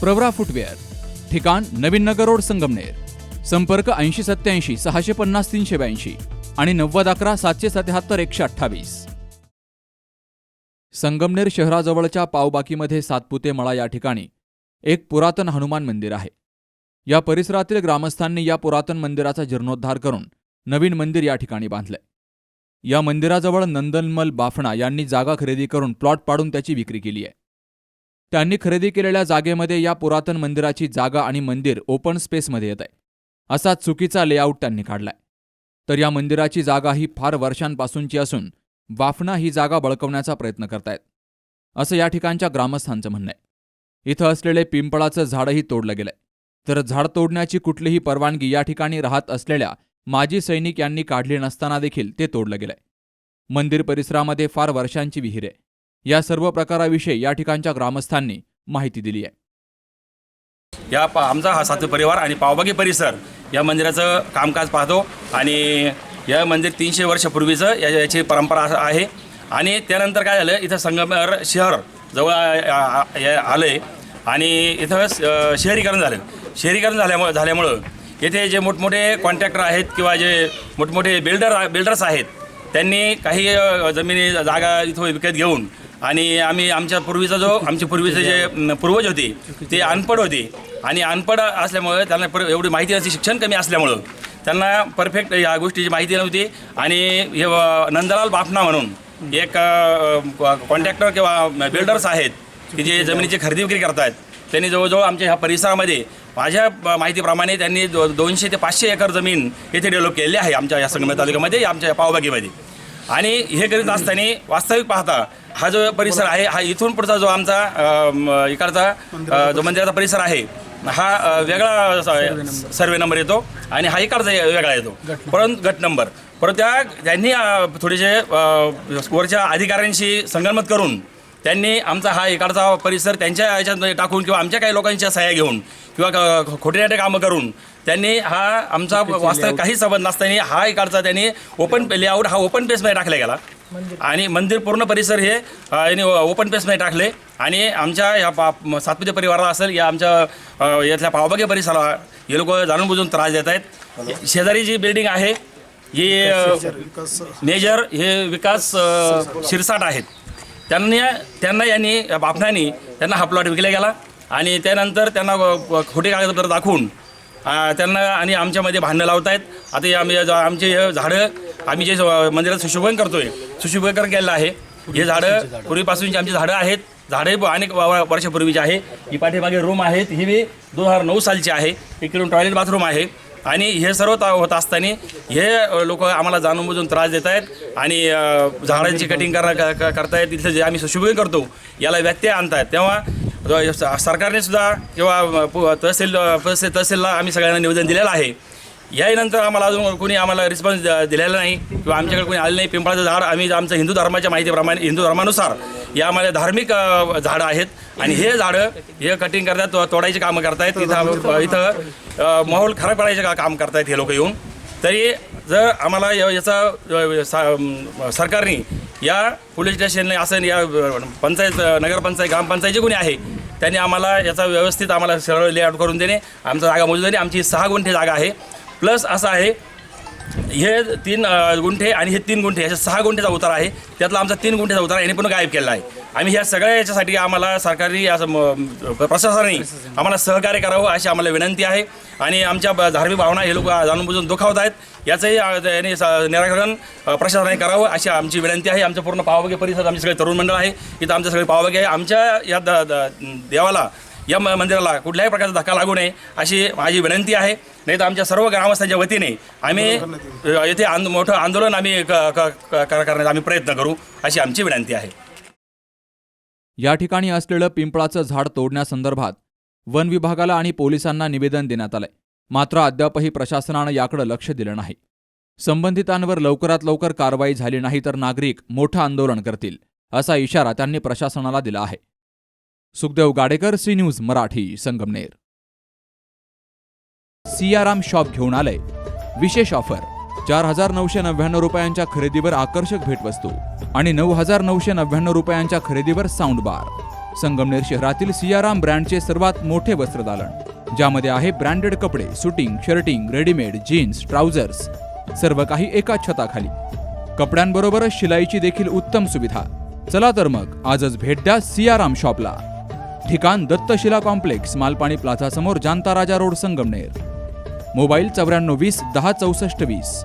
Pravara footwear ठिकाण नवीन नगर road Sangamner संपर्क ऐंशी सत्याऐंशी सहाशे पन्नास तीनशे ब्याऐंशी आणि नव्वद अकरा सातशे सत्याहत्तर एकशे अठ्ठावीस. संगमनेर शहराजवळच्या पावबाकीमध्ये सातपुते मळा या ठिकाणी एक पुरातन हनुमान मंदिर आहे. या परिसरातील ग्रामस्थांनी या पुरातन मंदिराचा जीर्णोद्धार करून नवीन मंदिर या ठिकाणी बांधलंय. या मंदिराजवळ नंदनमल बाफणा यांनी जागा खरेदी करून प्लॉट पाडून त्याची विक्री केली आहे त्यांनी खरेदी केलेल्या जागेमध्ये या पुरातन मंदिराची जागा आणि मंदिर ओपन स्पेसमध्ये येत आहे. असा चुकीचा लेआउट त्यांनी काढलाय. तर या मंदिराची जागा ही फार वर्षांपासूनची असून वाफना ही जागा बळकवण्याचा प्रयत्न करतायत. असं या ठिकाणच्या ग्रामस्थांचं म्हणणं आहे. इथं असलेले पिंपळाचं झाडही तोडलं गेलंय. तर झाड तोडण्याची कुठलीही परवानगी या ठिकाणी राहत असलेल्या माजी सैनिक यांनी काढली नसताना देखील ते तोडलं गेलंय. मंदिर परिसरामध्ये फार वर्षांची विहीर आहे. या सर्व प्रकाराविषयी या ठिकाणच्या ग्रामस्थांनी माहिती दिली आहे. या पा आमचा हा सातवी परिवार आणि पावभागी परिसर या मंदिराचं कामकाज पाहतो आणि या मंदिर तीनशे वर्षापूर्वीचं या याची परंपरा आहे. आणि त्यानंतर काय झालं इथं संगमेर शहर जवळ आलं आहे आणि इथं शहरीकरण झालं. शहरीकरण झाल्यामुळं झाल्यामुळं येथे जे मोठमोठे कॉन्ट्रॅक्टर आहेत किंवा जे मोठमोठे बिल्डर बिल्डर्स आहेत त्यांनी काही जमिनी जागा इथं विकत घेऊन आणि आम्ही आमच्या पूर्वीचा जो आमचे पूर्वीचे जे पूर्वज होते ते अनपढ होते. आणि अनपढ असल्यामुळे त्यांना पर एवढी माहिती नसते शिक्षण कमी असल्यामुळं. त्यांना परफेक्ट या गोष्टीची माहिती नव्हती. आणि हे नंदलाल बाफना म्हणून एक कॉन्ट्रॅक्टर किंवा बिल्डर्स आहेत की जे जमिनीची खरेदी विक्री करतायत. त्यांनी जवळजवळ आमच्या ह्या परिसरामध्ये माझ्या माहितीप्रमाणे त्यांनी दो दोनशे ते पाचशे एकर जमीन येथे डेव्हलप केलेली आहे आमच्या या संगमेर तालुक्यामध्ये आमच्या या पावबागीमध्ये आणि हे करीत असताना वास्तविक पाहता हा जो परिसर आहे हा इथून पुढचा जो आमचा इकडचा जो मंदिराचा परिसर आहे हा वेगळा सर्वे नंबर येतो आणि हा इकडचा वेगळा येतो. परंतु गट नंबर परंतु त्या त्यांनी थोडेसे वरच्या अधिकाऱ्यांशी संगनमत करून त्यांनी आमचा हा इकडचा परिसर त्यांच्या याच्यात टाकून किंवा आमच्या काही लोकांच्या सह्या घेऊन किंवा खोटे कामं करून त्यांनी हा आमचा वास्तव काही संबंध नसताना हा इकडचा त्यांनी ओपन लेआउट हा ओपन पेसमध्ये टाकला गेला. आणि मंदिर पूर्ण परिसर हे यांनी ओपन पेसमध्ये टाकले. आणि आमच्या या पा सातपुते परिवाराला असेल या आमच्या यातल्या पावबागे परिसराला हे लोक जाणून बुजून त्रास देत आहेत. शेजारी जी बिल्डिंग आहे ही मेजर हे विकास शिरसाट आहेत. त्यांनी त्यांना यांनी बापणानी त्यांना हा प्लॉट विकला गेला. आणि त्यानंतर त्यांना खोटे कागदपत्र दाखवून त्यांना आणि आमच्यामध्ये भांडणं लावत आहेत आता आम्ही आमचे हे झाडं आम्ही जे मंदिरात सुशोभन करतोय सुशोभीकरण केलेलं आहे. हे झाडं पूर्वीपासूनची आमची झाडं आहेत. झाडे अनेक वर्षापूर्वीची आहे. ही पाठीमागे रूम आहेत. ही बी दोन हजार नऊ सालची आहे. इकडून टॉयलेट बाथरूम आहे. आणि हे सर्व होत असताना हे लोक आम्हाला जाणून बुजून त्रास देत आहेत आणि झाडांची कटिंग करणं क- करतायत तिथं जे आम्ही सुशोभीकरण करतो याला व्यत्यय आणतायत तेव्हा सरकारने सुद्धा किंवा पु- तहसील तहसील तहसीलला आम्ही सगळ्यांना निवेदन दिलेलं आहे. यानंतर आम्हाला अजून कोणी आम्हाला रिस्पॉन्स दिलेला नाही किंवा आमच्याकडे कोणी आलं नाही. पिंपळाचं झाड आम्ही आमचं हिंदू धर्माच्या माहितीप्रमाणे हिंदू धर्मानुसार यामध्ये धार्मिक झाडं आहेत. आणि हे झाडं हे कटिंग करतात तो- तोडायची कामं करतायत. इथं इथं माहोल खराब करायचे का काम करतायत हे लोक येऊन. तरी जर आम्हाला याचा सा- सरकारने या पोलीस स्टेशनने असं या पंचायत नगरपंचायत ग्रामपंचायत जे कोणी आहे त्यांनी आम्हाला याचा व्यवस्थित आम्हाला सरळ लेआउट करून देणे. आमचा जागा मोजून देणे. आमची सहा गुंठे जागा आहे. प्लस असं आहे हे तीन गुंठे आणि हे तीन गुंठे अशा सहा गुंठेचा उतार आहे. त्यातला आमचा तीन गुंठेचा उतार याने पण गायब केला आहे. आम्ही ह्या सगळ्या याच्यासाठी आम्हाला सरकारी असं म- प्रशासनाने आम्हाला सहकार्य करावं अशी आम्हाला विनंती आहे. आणि आमच्या ब- धार्मिक भावना हे लोक जाणून बुजून दुखावत आहेत. याचंही अ, स- निराकरण अ, प्रशासनाने करावं अशी आमची विनंती आहे. आमचं पूर्ण पावबागे परिसर आमचे सगळे तरुण मंडळ आहे. इथं आमचे सगळे पावबागे आहे. आमच्या या द- द- देवाला या म- मंदिराला कुठल्याही प्रकारचा धक्का लागू नये अशी माझी विनंती आहे. नाही तर आमच्या सर्व ग्रामस्थांच्या वतीने आम्ही येथे आंद मोठं आंदोलन आम्ही क- क- करण्याचा आम्ही प्रयत्न करू अशी आमची विनंती आहे. या ठिकाणी असलेलं पिंपळाचं झाड तोडण्यासंदर्भात वन विभागाला आणि पोलिसांना निवेदन देण्यात आलंय. मात्र अद्यापही प्रशासनानं याकडे लक्ष दिलं नाही. संबंधितांवर लवकरात लवकर कारवाई झाली नाही तर नागरिक मोठं आंदोलन करतील असा इशारा त्यांनी प्रशासनाला दिला आहे. Sukhdev Gadekar C news Marathi Sangamner. Siyaram shop घेऊन आलंय विशेष ऑफर. चार हजार नऊशे नव्याण्णव रुपयांच्या खरेदीवर आकर्षक भेटवस्तू आणि नऊ हजार नऊशे नव्याण्णव रुपयांच्या खरेदीवर साऊंड बार संगमनेर शहरातील सियाराम ब्रँडचे सर्वात मोठे वस्त्रदालन ज्यामध्ये आहे ब्रँडेड कपडे suiting shirting readymade jeans trousers सर्व काही एका छताखाली. कपड्यांबरोबरच शिलाईची देखील उत्तम सुविधा. चला तर मग आजच भेट द्या सियाराम शॉपला. ठिकाण दत्तशिला कॉम्प्लेक्स मालपाणी प्लाझासमोर जानता जांता राजा रोड संगमनेर. मोबाईल चौऱ्याण्णव वीस दहा चौसष्ट वीस.